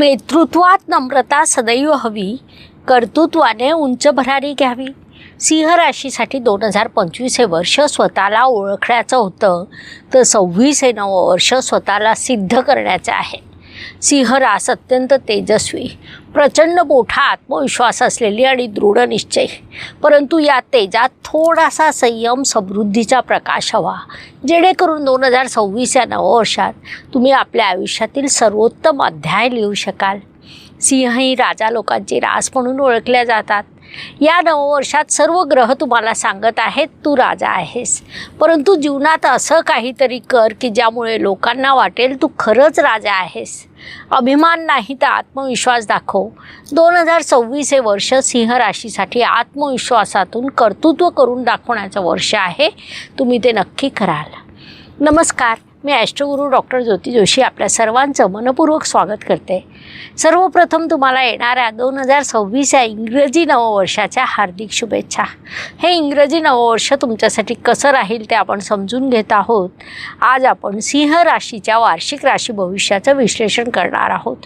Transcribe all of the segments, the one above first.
नेतृत्वात नम्रता सदैव हवी. कर्तृत्वाने उंच भरारी घ्यावी. सिंह राशीसाठी दोन हजार पंचवीस हे वर्ष स्वतःला ओळखण्याचं होतं. तर सव्वीस हे नवं वर्ष स्वतःला सिद्ध करण्याचं आहे. सिंह रास अत्यंत तेजस्वी. प्रचंड मोठा आत्मविश्वास असलेली आणि दृढ निश्चय. परंतु या तेजात थोडासा संयम समृद्धीचा प्रकाश हवा. जेणेकरून दोन हजार सव्वीस या नववर्षात तुम्ही आपल्या आयुष्यातील सर्वोत्तम अध्याय लिहू शकाल. सिंह ही राजा लोकांची रास म्हणून ओळखल्या जातात. या नववर्षात सर्व ग्रह तुम्हाला सांगत आहेत तू राजा आहेस. परंतु जीवनात असं काहीतरी कर की ज्यामुळे लोकांना वाटेल तू खरंच राजा आहेस. अभिमान नाही तर आत्मविश्वास दाखव. दोन हजार सव्वीस हे वर्ष सिंह राशीसाठी आत्मविश्वासातून कर्तृत्व करून दाखवण्याचं वर्ष आहे. तुम्ही ते नक्की कराल. नमस्कार. मी ॲस्ट्रोगुरू डॉक्टर ज्योती जोशी आपल्या सर्वांचं मनपूर्वक स्वागत करते. सर्वप्रथम तुम्हाला येणाऱ्या दोन हजार सव्वीस या इंग्रजी नववर्षाच्या हार्दिक शुभेच्छा. हे इंग्रजी नववर्ष तुमच्यासाठी कसं राहील ते आपण समजून घेत आहोत. आज आपण सिंह राशीच्या वार्षिक राशी भविष्याचं विश्लेषण करणार आहोत.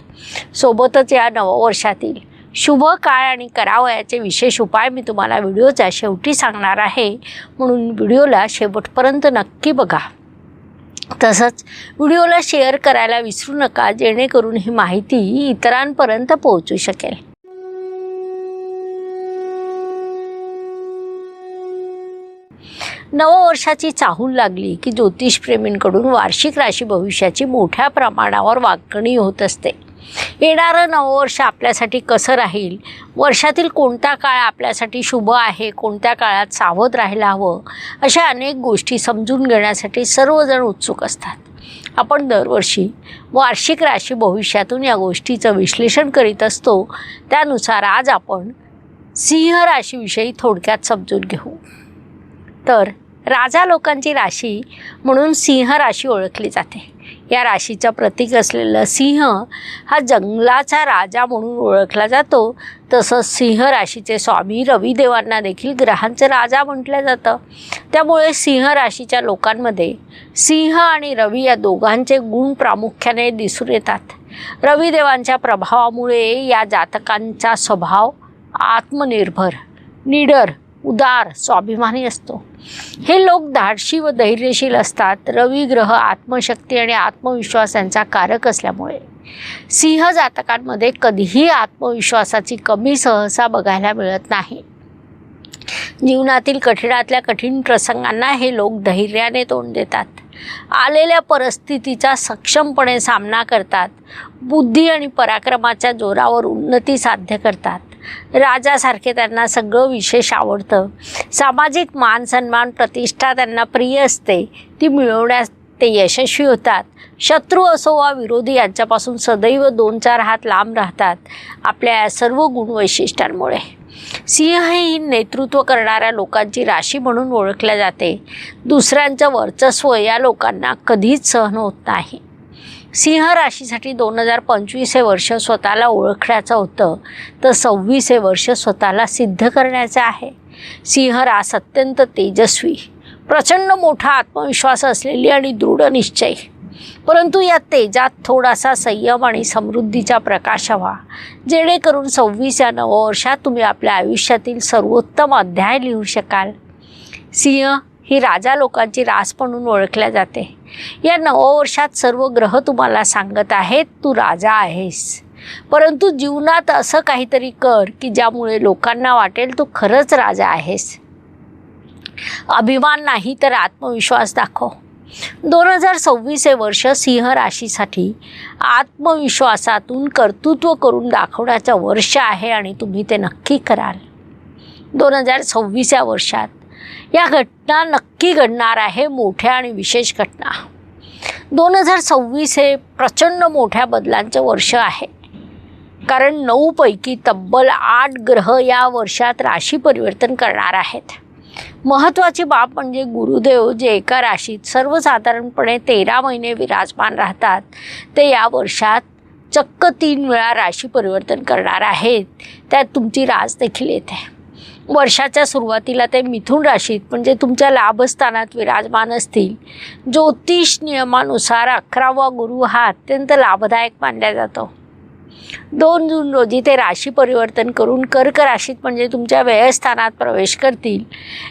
सोबतच या नववर्षातील शुभ काळ आणि करावयाचे विशेष उपाय मी तुम्हाला व्हिडिओच्या शेवटी सांगणार आहे. म्हणून व्हिडिओला शेवटपर्यंत नक्की बघा. तसंच व्हिडिओला शेअर करायला विसरू नका जेणेकरून ही माहिती इतरांपर्यंत पोहोचू शकेल. नववर्षाची चाहूल लागली की ज्योतिषप्रेमींकडून वार्षिक राशी भविष्याची मोठ्या प्रमाणावर वागणी होत असते. येणारं नववर्ष आपल्यासाठी कसं राहील? वर्षातील कोणता काळ आपल्यासाठी शुभ आहे? कोणत्या काळात सावध राहायला हवं? अशा अनेक गोष्टी समजून घेण्यासाठी सर्वजण उत्सुक असतात. आपण दरवर्षी वार्षिक राशी भविष्यातून या गोष्टीचं विश्लेषण करीत असतो. त्यानुसार आज आपण सिंह राशीविषयी थोडक्यात समजून घेऊ. तर राजा लोकांची राशी म्हणून सिंह राशी ओळखली जाते. या राशीचं प्रतीक असलेलं सिंह हा जंगलाचा राजा म्हणून ओळखला जातो. तसंच सिंह राशीचे स्वामी रविदेवांना देखील ग्रहांचं राजा म्हटलं जातं. त्यामुळे सिंह राशीच्या लोकांमध्ये सिंह आणि रवी या दोघांचे गुण प्रामुख्याने दिसून येतात. रविदेवांच्या प्रभावामुळे या जातकांचा स्वभाव आत्मनिर्भर निडर उदार स्वाभिमानी असतो. हे लोक धाडशी व धैर्यशील असतात. रवी ग्रह आत्मशक्ती आणि आत्मविश्वास यांचा कारक असल्यामुळे. सिंह जातकांमध्ये कधीही आत्मविश्वासाची कमी सहसा बघायला मिळत नाही. जीवनातील कठीणातल्या कठीण प्रसंगांना हे लोक धैर्याने तोंड देतात. आलेल्या परिस्थितीचा सक्षमपणे सामना करतात. बुद्धी आणि पराक्रमाच्या जोरावर उन्नती साध्य करतात. राजासारखे त्यांना सगळं विशेष आवडतं. सामाजिक मान सन्मान प्रतिष्ठा त्यांना प्रिय असते. ती मिळवण्यास ते यशस्वी होतात. शत्रू असो वा विरोधी यांच्यापासून सदैव दोन चार हात लांब राहतात. आपल्या या सर्व गुणवैशिष्ट्यांमुळे सिंह ही नेतृत्व करणाऱ्या लोकांची राशी म्हणून ओळखल्या जाते. दुसऱ्यांचं वर्चस्व या लोकांना कधीच सहन होत नाही. सिंह राशीसाठी दोन हजार पंचवीस हे वर्ष स्वतःला ओळखण्याचं होतं. तर सव्वीस हे वर्ष स्वतःला सिद्ध करण्याचं आहे. सिंह रास अत्यंत तेजस्वी प्रचंड मोठा आत्मविश्वास असलेली आणि दृढ निश्चय. परंतु या तेजात थोडासा संयम आणि समृद्धीचा प्रकाश हवा. जेणेकरून सव्वीस या नववर्षात तुम्ही आपल्या आयुष्यातील सर्वोत्तम अध्याय लिहू शकाल. सिंह ही राजा लोकांची रास म्हणून ओळखल्या जाते. या नववर्षात सर्व ग्रह तुम्हाला सांगत आहेत तू राजा आहेस. परंतु जीवनात असं काहीतरी कर की ज्यामुळे लोकांना वाटेल तू खरंच राजा आहेस. अभिमान नाही तर आत्मविश्वास दाखव. दोन हजार सव्वीस हे वर्ष सिंह राशीसाठी आत्मविश्वासातून कर्तृत्व करून दाखवण्याचं वर्ष आहे आणि तुम्ही ते नक्की कराल. दोन हजार सव्वीस या वर्षात या घटना नक्की घडणार आहे मोठ्या आणि विशेष घटना. दोन हजार सव्वीस हे प्रचंड मोठ्या बदलांचं वर्ष आहे. कारण नऊपैकी तब्बल आठ ग्रह या वर्षात राशी परिवर्तन करणार आहेत. महत्त्वाची बाब म्हणजे गुरुदेव जे एका राशीत सर्वसाधारणपणे तेरा महिने विराजमान राहतात ते या वर्षात चक्क तीन वेळा राशी परिवर्तन करणार आहेत. त्यात तुमची रास देखील येते. वर्षाच्या सुरुवातीला ते मिथुन राशीत म्हणजे तुमच्या लाभस्थानात विराजमान असतील. ज्योतिष नियमानुसार अकरावा गुरु हा अत्यंत लाभदायक मानला जातो. दोन जून रोजी ते राशी परिवर्तन करून कर्क राशीत म्हणजे तुमच्या व्ययस्थानात प्रवेश करतील.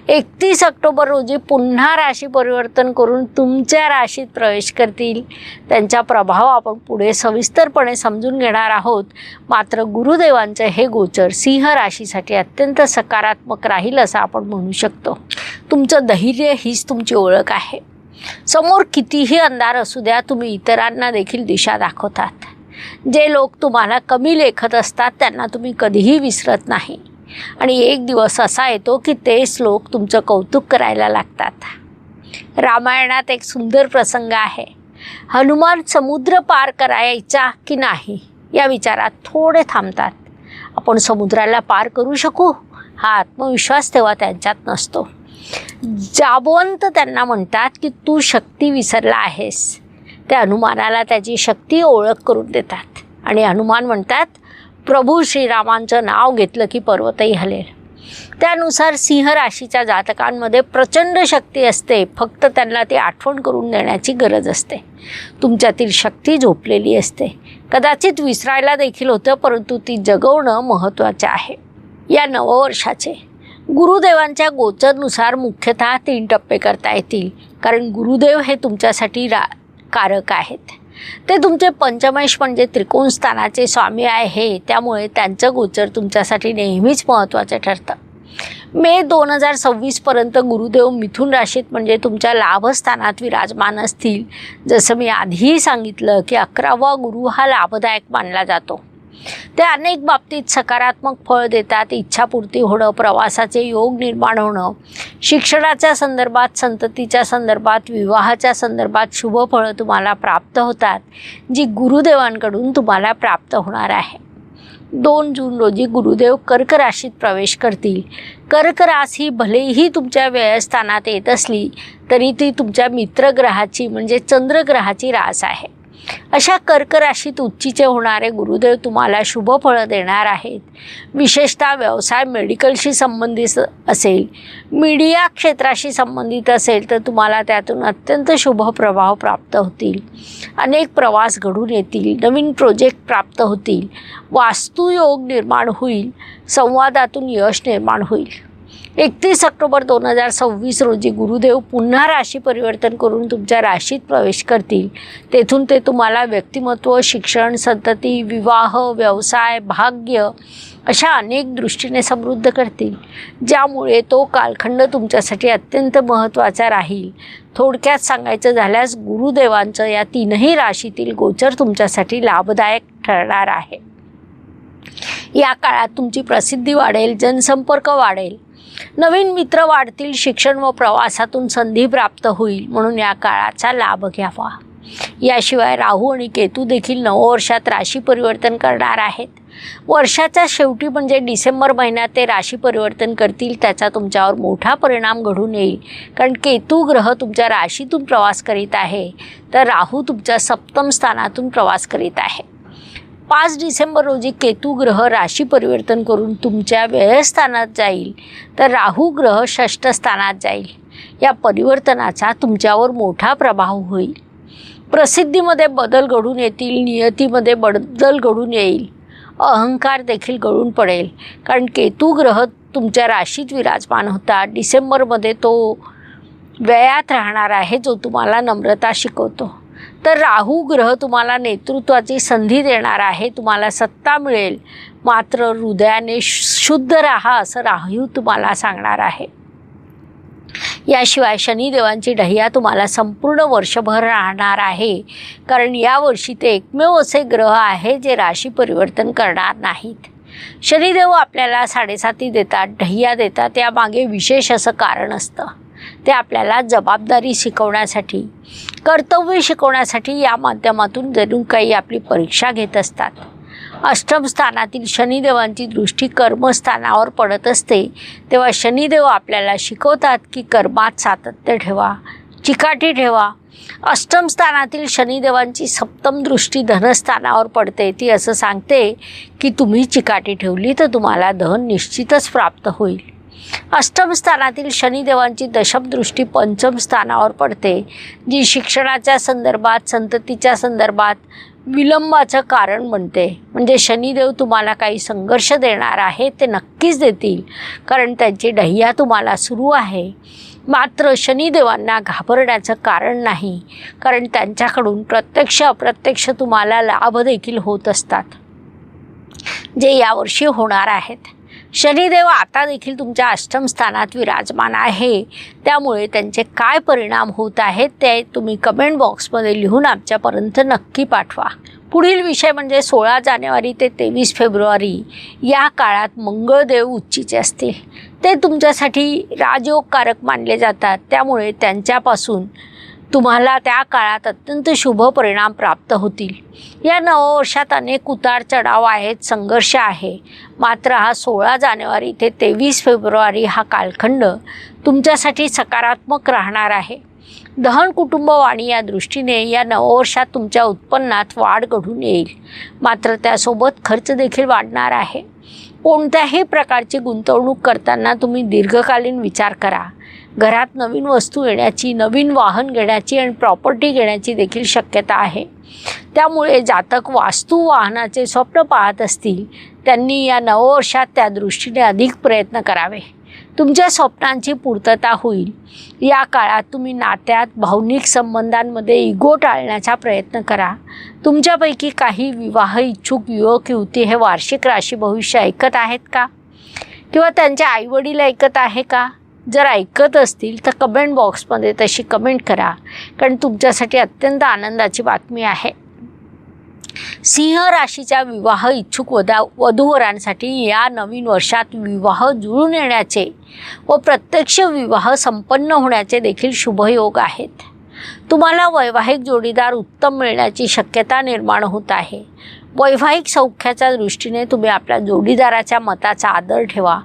एकतीस ऑक्टोबर रोजी पुन्हा राशी परिवर्तन करून तुमच्या राशीत प्रवेश करतील. त्यांचा प्रभाव आपण पुढे सविस्तरपणे समजून घेणार आहोत. मात्र गुरुदेवांचं हे गोचर सिंह राशीसाठी अत्यंत सकारात्मक राहील असं आपण म्हणू शकतो. तुमचं धैर्य हीच तुमची ओळख आहे. समोर कितीही अंधार असू द्या तुम्ही इतरांना देखील दिशा दाखवतात. जे लोक तुम्हाला कमी लेखत असतात त्यांना तुम्ही कधीही विसरत नाही. आणि एक दिवस असा येतो की तेच लोक तुमचं कौतुक करायला लागतात. रामायणात एक सुंदर प्रसंग आहे. हनुमान समुद्र पार करायचा की नाही या विचारात थोडे थांबतात. आपण समुद्राला पार करू शकू? हा आत्मविश्वास तेव्हा त्यांच्यात नसतो. जाबवंत त्यांना म्हणतात की तू शक्ती विसरला आहेस. त्या हनुमानाला त्याची शक्ती ओळख करून देतात. आणि हनुमान म्हणतात प्रभू श्रीरामांचं नाव घेतलं की पर्वतही हलेल. त्यानुसार सिंह राशीच्या जातकांमध्ये प्रचंड शक्ती असते. फक्त त्यांना ती आठवण करून देण्याची गरज असते. तुमच्यातील शक्ती झोपलेली असते. कदाचित विसरायला देखील होतं परंतु ती जगवणं महत्त्वाचं आहे. या नववर्षाचे गुरुदेवांच्या गोचरनुसार मुख्यतः तीन टप्पे करता येतील. कारण गुरुदेव हे तुमच्यासाठी रा कारक आहेत. ते तुमचे पंचमेश म्हणजे त्रिकोण स्थानाचे स्वामी आहे. त्यामुळे त्यांचं गोचर तुमच्यासाठी नेहमीच महत्त्वाचं ठरतं. मे दोन हजार सव्वीसपर्यंत गुरुदेव मिथुन राशीत म्हणजे तुमच्या लाभस्थानात विराजमान असतील. जसं मी आधीही सांगितलं की अकरावा गुरु हा लाभदायक मानला जातो. ते अनेक बाबतीत सकारात्मक फळ देतात इच्छापूर्ती होणं प्रवासाचे योग निर्माण होणं. शिक्षणाच्या संदर्भात संततीच्या संदर्भात विवाहाच्या संदर्भात शुभ फळं तुम्हाला प्राप्त होतात जी गुरुदेवांकडून तुम्हाला प्राप्त होणार आहे. दोन जून रोजी गुरुदेव कर्क राशीत प्रवेश करतील. कर्क रास ही भलेही तुमच्या व्ययस्थानात येत असली तरी ती तुमच्या मित्रग्रहाची म्हणजे चंद्रग्रहाची रास आहे. अशा कर्क राशीत उच्चीचे होणारे गुरुदेव तुम्हाला शुभ फळं देणार आहेत. विशेषतः व्यवसाय मेडिकलशी संबंधित असेल मीडिया क्षेत्राशी संबंधित असेल तर तुम्हाला त्यातून अत्यंत शुभ प्रभाव प्राप्त होतील. अनेक प्रवास घडून येतील नवीन प्रोजेक्ट प्राप्त होतील वास्तुयोग निर्माण होईल संवादातून यश निर्माण होईल. एकतीस ऑक्टोबर दोन हजार सव्वीस रोजी गुरुदेव पुन्हा राशी परिवर्तन करून तुमच्या राशीत प्रवेश करतील. तेथून ते तुम्हाला व्यक्तिमत्व शिक्षण संतती विवाह व्यवसाय भाग्य अशा अनेक दृष्टीने समृद्ध करतील. ज्यामुळे तो कालखंड तुमच्यासाठी अत्यंत महत्त्वाचा राहील. थोडक्यात सांगायचं झाल्यास गुरुदेवांचं या तीनही राशीतील गोचर तुमच्यासाठी लाभदायक ठरणार आहे. या काळात तुमची प्रसिद्धी वाढेल जनसंपर्क वाढेल. नवीन मित्र वाढतील शिक्षण व प्रवासातून संधी प्राप्त होईल म्हणून या काळाचा लाभ घ्यावा. याशिवाय राहू आणि केतू देखील नववर्षात राशी परिवर्तन करणार आहेत. वर्षाच्या शेवटी म्हणजे डिसेंबर महिन्यात ते राशी परिवर्तन करतील त्याचा तुमच्यावर मोठा परिणाम घडून येईल. कारण केतू ग्रह तुमच्या राशीतून प्रवास करीत आहे तर राहू तुमच्या सप्तम स्थानातून प्रवास करीत आहे. पाच डिसेंबर रोजी केतू ग्रह राशी परिवर्तन करून तुमच्या व्ययस्थानात जाईल. तर राहू ग्रह षष्ठ स्थानात जाईल. या परिवर्तनाचा तुमच्यावर मोठा प्रभाव होईल. प्रसिद्धीमध्ये बदल घडून येतील नियतीमध्ये बदल घडून येईल. अहंकार देखील गळून पडेल. कारण केतू ग्रह तुमच्या राशीत विराजमान होता. डिसेंबरमध्ये तो व्ययात राहणार आहे जो तुम्हाला नम्रता शिकवतो. तर राहू ग्रह तुम्हाला नेतृत्वाची संधी देणार आहे तुम्हाला सत्ता मिळेल. मात्र हृदयाने शुद्ध राहा असं राहू तुम्हाला सांगणार आहे. याशिवाय शनिदेवांची ढह्या तुम्हाला संपूर्ण वर्षभर राहणार आहे. कारण यावर्षी ते एकमेव असे ग्रह आहे जे राशी परिवर्तन करणार नाहीत. शनिदेव आपल्याला साडेसाती देतात ढह्या देतात यामागे विशेष असं कारण असतं. ते आपल्याला जबाबदारी शिकवण्यासाठी कर्तव्य शिकवण्यासाठी या माध्यमातून जणू काही आपली परीक्षा घेत असतात. अष्टम स्थानातील शनिदेवांची दृष्टी कर्मस्थानावर पडत असते. तेव्हा शनिदेव आपल्याला शिकवतात की कर्मात सातत्य ठेवा चिकाटी ठेवा. अष्टम स्थानातील शनिदेवांची सप्तम दृष्टी धनस्थानावर पडते. ती असं सांगते की तुम्ही चिकाटी ठेवली तर तुम्हाला धन निश्चितच प्राप्त होईल. अष्टम स्थानातील शनिदेवांची दशमदृष्टी पंचम स्थानावर पडते जी शिक्षणाच्या संदर्भात संततीच्या संदर्भात विलंबाचं कारण बनते. म्हणजे शनिदेव तुम्हाला काही संघर्ष देणार आहे ते नक्कीच देतील कारण त्यांची डह्या तुम्हाला सुरू आहे. मात्र शनिदेवांना घाबरण्याचं कारण नाही कारण त्यांच्याकडून प्रत्यक्ष अप्रत्यक्ष तुम्हाला लाभ देखील होत असतात जे यावर्षी होणार आहेत. शनिदेव आता देखील तुमच्या अष्टम स्थानात विराजमान आहे. त्यामुळे त्यांचे काय परिणाम होत आहेत ते तुम्ही कमेंट बॉक्समध्ये लिहून आमच्यापर्यंत नक्की पाठवा. पुढील विषय म्हणजे सोळा जानेवारी ते तेवीस फेब्रुवारी या काळात मंगळदेव उच्चीचे असतील. ते तुमच्यासाठी राजयोगकारक मानले जातात. त्यामुळे त्यांच्यापासून तुम्हाला त्या काळात अत्यंत शुभ परिणाम प्राप्त होतील. या नववर्षात अनेक उतार चढाव आहेत संघर्ष आहे. मात्र हा सोळा जानेवारी ते तेवीस फेब्रुवारी हा कालखंड तुमच्यासाठी सकारात्मक राहणार आहे. दहन कुटुंबवाणी या दृष्टीने या नववर्षात तुमच्या उत्पन्नात वाढ घडून येईल. मात्र त्यासोबत खर्च देखील वाढणार आहे. कोणत्याही प्रकारची गुंतवणूक करताना तुम्ही दीर्घकालीन विचार करा. घरात नवीन वस्तू येण्याची नवीन वाहन घेण्याची आणि प्रॉपर्टी घेण्याची देखील शक्यता आहे. त्यामुळे जातक वास्तू वाहनाचे स्वप्न पाहत असतील त्यांनी या नववर्षात त्या दृष्टीने अधिक प्रयत्न करावे. तुमच्या स्वप्नांची पूर्तता होईल. या काळात तुम्ही नात्यात भावनिक संबंधांमध्ये इगो टाळण्याचा प्रयत्न करा. तुमच्यापैकी काही विवाह इच्छुक युवक युवती हे वार्षिक राशी भविष्य ऐकत आहेत का? किंवा त्यांच्या आईवडील ऐकत आहे का? जर ऐकत असतील तर कमेंट बॉक्समध्ये तशी कमेंट करा. कारण तुमच्यासाठी अत्यंत आनंदाची बातमी आहे. सिंह राशीच्या विवाह इच्छुक वदा वधूवरांसाठी या नवीन वर्षात विवाह जुळून येण्याचे व प्रत्यक्ष विवाह संपन्न होण्याचे देखील शुभयोग आहेत. तुम्हाला वैवाहिक जोडीदार उत्तम मिळण्याची शक्यता निर्माण होत आहे. वैवाहिक सौख्याच्या दृष्टीने तुम्ही आपल्या जोडीदाराच्या मताचा आदर ठेवा.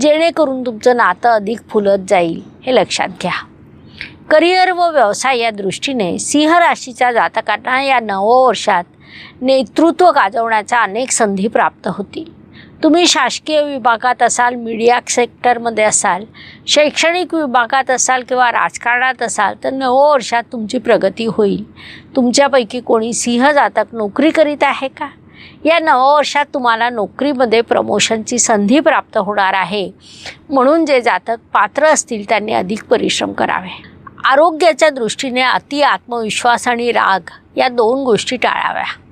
जेणेकरून तुमचं नातं अधिक फुलत जाईल. हे लक्षात घ्या. करिअर व व्यवसाय या दृष्टीने सिंह राशीच्या जातकांना या नववर्षात नेतृत्व गाजवण्याच्या अनेक संधी प्राप्त होतील. तुम्ही शासकीय विभागात असाल मीडिया सेक्टरमध्ये असाल शैक्षणिक विभागात असाल किंवा राजकारणात असाल तर नववर्षात तुमची प्रगती होईल. तुमच्यापैकी कोणी सिंह जातक नोकरी करीत आहे का? या नववर्षात तुम्हाला नोकरीमध्ये प्रमोशनची संधी प्राप्त होणार आहे. म्हणून जे जातक पात्र असतील त्यांनी अधिक परिश्रम करावे. आरोग्याच्या दृष्टीने अति आत्मविश्वास आणि राग या दोन गोष्टी टाळाव्या.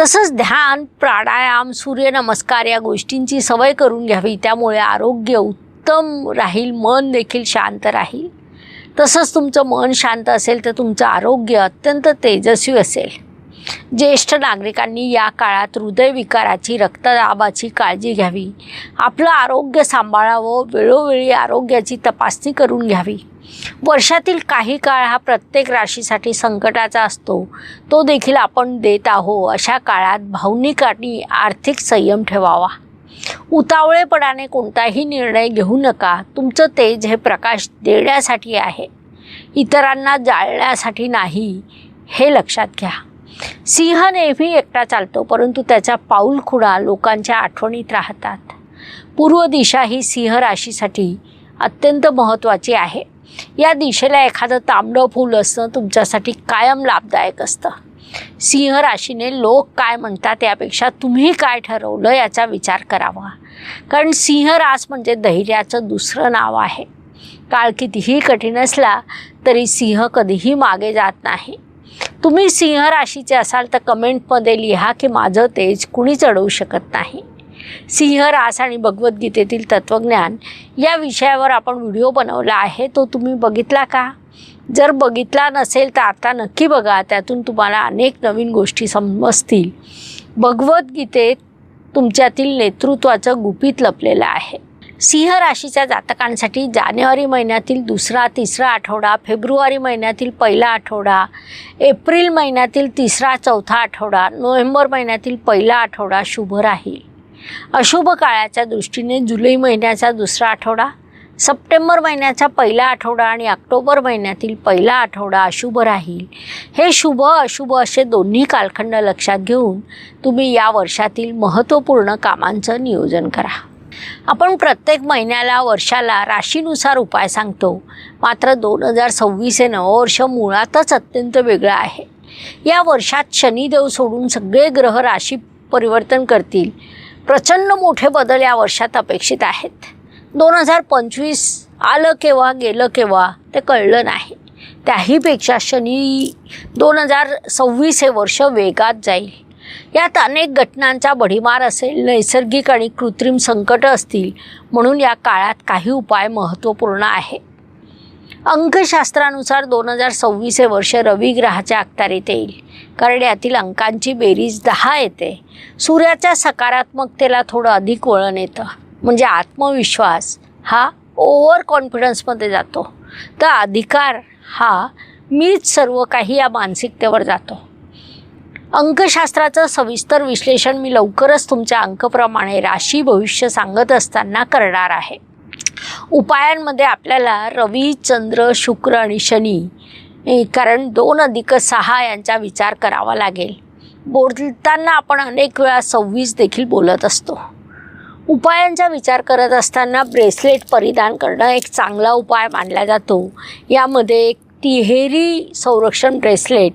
तसंच ध्यान प्राणायाम सूर्यनमस्कार या गोष्टींची सवय करून घ्यावी. त्यामुळे आरोग्य उत्तम राहील मन देखील शांत राहील. तसंच तुमचं मन शांत असेल तर तुमचं आरोग्य अत्यंत तेजस्वी असेल. ज्येष्ठ नागरिकांनी या काळात हृदयविकाराची रक्तदाबाची काळजी घ्यावी. आपलं आरोग्य सांभाळावं वेळोवेळी आरोग्याची तपासणी करून घ्यावी. वर्षातील काही काळ हा प्रत्येक राशीसाठी संकटाचा असतो. तो देखील आपण देत आहो अशा काळात भावनिक आणि आर्थिक संयम ठेवावा. उतावळेपणाने कोणताही निर्णय घेऊ नका. तुमचं तेज हे प्रकाश देण्यासाठी आहे. इतरांना जाळण्यासाठी नाही. हे लक्षात घ्या. सिंह नेहमी एकटा चालतो परंतु त्याच्या पाऊल खुणा लोकांच्या आठवणीत राहतात. पूर्व दिशा ही सिंह राशीसाठी अत्यंत महत्त्वाची आहे. या दिशेला एखादं तांबडं फूल असणं तुमच्यासाठी कायम लाभदायक असतं. सिंह राशीने लोक काय म्हणतात यापेक्षा तुम्ही काय ठरवलं याचा विचार करावा. कारण सिंह रास म्हणजे धैर्याचं दुसरं नाव आहे. काळ कितीही कठीण असला तरी सिंह कधीही मागे जात नाही. तुम्ही सिंह राशीचे असाल तर कमेंटमध्ये लिहा की माझं तेज कुणी चढवू शकत नाही. सिंह रास आणि भगवद्गीतेतील तत्त्वज्ञान या विषयावर आपण व्हिडिओ बनवला आहे. तो तुम्ही बघितला का? जर बघितला नसेल तर आता नक्की बघा. त्यातून तुम्हाला अनेक नवीन गोष्टी समजतील. भगवद्गीतेत तुमच्यातील नेतृत्वाचं गुपित लपलेलं आहे. सिंह राशीच्या जातकांसाठी जानेवारी महिन्यातील दुसरा तिसरा आठवडा फेब्रुवारी महिन्यातील पहिला आठवडा एप्रिल महिन्यातील तिसरा चौथा आठवडा नोव्हेंबर महिन्यातील पहिला आठवडा शुभ राहील. अशुभ काळाच्या दृष्टीने जुलै महिन्याचा दुसरा आठवडा सप्टेंबर महिन्याचा पहिला आठवडा आणि ऑक्टोबर महिन्यातील पहिला आठवडा अशुभ राहील. हे शुभ अशुभ असे दोन्ही कालखंड लक्षात घेऊन तुम्ही या वर्षातील महत्त्वपूर्ण कामांचं नियोजन करा. आपण प्रत्येक महिन्याला वर्षाला राशीनुसार उपाय सांगतो. मात्र दोन हजार सव्वीस हे नववर्ष मुळातच अत्यंत वेगळं आहे. या वर्षात शनिदेव सोडून सगळे ग्रह राशी परिवर्तन करतील. प्रचंड मोठे बदल या वर्षात अपेक्षित आहेत. दोन हजार पंचवीस आलं केव्हा गेलं केव्हा ते कळलं नाही. त्याहीपेक्षा शनी दोन हजार सव्वीस हे वर्ष वेगात जाईल. यात अनेक घटनांचा भडीमार असेल नैसर्गिक आणि कृत्रिम संकटं असतील म्हणून या काळात काही उपाय महत्त्वपूर्ण आहे अंकशास्त्रानुसार दोन हजार सव्वीस हे वर्ष रविग्रहाच्या अखत्यारीत येईल. कारण यातील अंकांची बेरीज दहा येते. सूर्याच्या सकारात्मकतेला थोडं अधिक वळण येतं. म्हणजे आत्मविश्वास हा ओव्हर कॉन्फिडन्समध्ये जातो. तर अधिकार हा मीच सर्व काही या मानसिकतेवर जातो. अंकशास्त्राचं सविस्तर विश्लेषण मी लवकरच तुमच्या अंकप्रमाणे राशी भविष्य सांगत असताना करणार आहे. उपायांमध्ये आपल्याला रवी चंद्र शुक्र आणि शनी कारण दोन अधिक सहा यांचा विचार करावा लागेल. बोलताना आपण अनेक वेळा सव्वीस देखील बोलत असतो. उपायांचा विचार करत असताना ब्रेसलेट परिधान करणं एक चांगला उपाय मानला जातो. यामध्ये एक तिहेरी संरक्षण ब्रेसलेट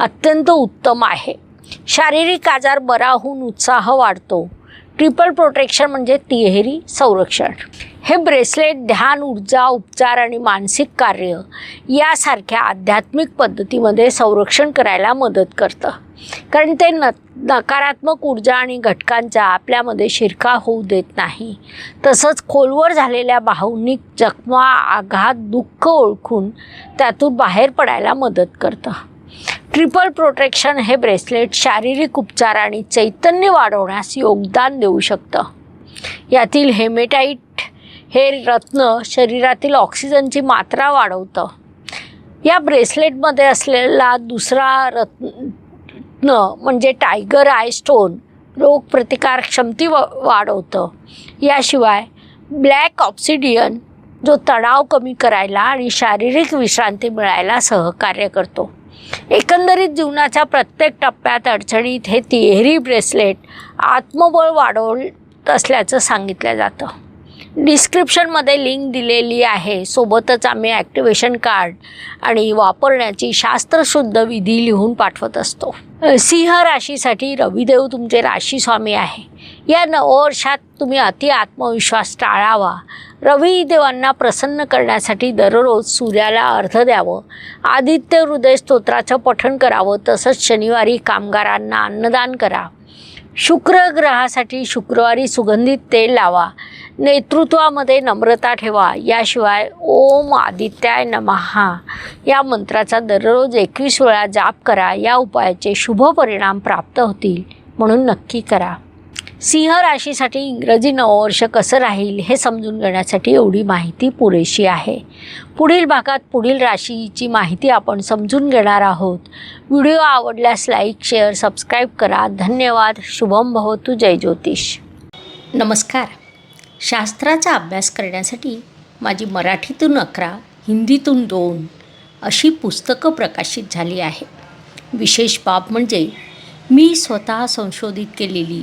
अत्यंत उत्तम आहे. शारीरिक आजार बरा होऊन उत्साह वाढतो. ट्रिपल प्रोटेक्शन म्हणजे तिहेरी संरक्षण. हे ब्रेसलेट ध्यान ऊर्जा उपचार आणि मानसिक कार्य यासारख्या आध्यात्मिक पद्धतीमध्ये संरक्षण करायला मदत करतं. कारण ते न नकारात्मक ऊर्जा आणि घटकांचा आपल्यामध्ये शिरकाव होऊ देत नाही. तसंच खोलवर झालेल्या भावनिक जखमा आघात दुःख ओळखून त्यातून बाहेर पडायला मदत करतं. ट्रिपल प्रोटेक्शन हे ब्रेसलेट शारीरिक उपचार आणि चैतन्य वाढवण्यास योगदान देऊ शकतं. यातील हेमेटाईट हे रत्न शरीरातील ऑक्सिजनची मात्रा वाढवतं. या ब्रेसलेटमध्ये असलेला दुसरा रत्न म्हणजे टायगर आय स्टोन रोगप्रतिकार क्षमती व वाढवतं. याशिवाय ब्लॅक ऑप्सिडियन जो तणाव कमी करायला आणि शारीरिक विश्रांती मिळायला सहकार्य करतो. एकंदरीत जीवनाच्या प्रत्येक टप्प्यात अडचणीत हे तिहेरी ब्रेसलेट आत्मबळ वाढवत असल्याचं सांगितलं जातं. डिस्क्रिप्शनमध्ये लिंक दिलेली आहे. सोबतच आम्ही ॲक्टिवेशन कार्ड आणि वापरण्याची शास्त्रशुद्ध विधी लिहून पाठवत असतो. सिंह राशीसाठी रविदेव तुमचे राशीस्वामी आहे. या नववर्षात तुम्ही अति आत्मविश्वास टाळावा. रविदेवांना प्रसन्न करण्यासाठी दररोज सूर्याला अर्ध द्यावं. आदित्य हृदय स्तोत्राचं पठण करावं. तसंच शनिवारी कामगारांना अन्नदान करा. शुक्र ग्रहासाठी शुक्रवारी सुगंधित तेल लावा. नेतृत्वामध्ये नम्रता ठेवा. याशिवाय ओम आदित्याय नमहा. या मंत्राचा दररोज एकवीस वेळा जाप करा. या उपायाचे शुभ परिणाम प्राप्त होतील. म्हणून नक्की करा. सिंह राशीसाठी इंग्रजी नववर्ष कसं राहील हे समजून घेण्यासाठी एवढी माहिती पुरेशी आहे. पुढील भागात पुढील राशीची माहिती आपण समजून घेणार आहोत. व्हिडिओ आवडल्यास लाईक शेअर सबस्क्राईब करा. धन्यवाद. शुभम भवतु. जय ज्योतिष. नमस्कार. शास्त्राचा अभ्यास करण्यासाठी माझी मराठीतून अकरा हिंदीतून दोन अशी पुस्तकं प्रकाशित झाली आहे विशेष बाब म्हणजे मी स्वतः संशोधित केलेली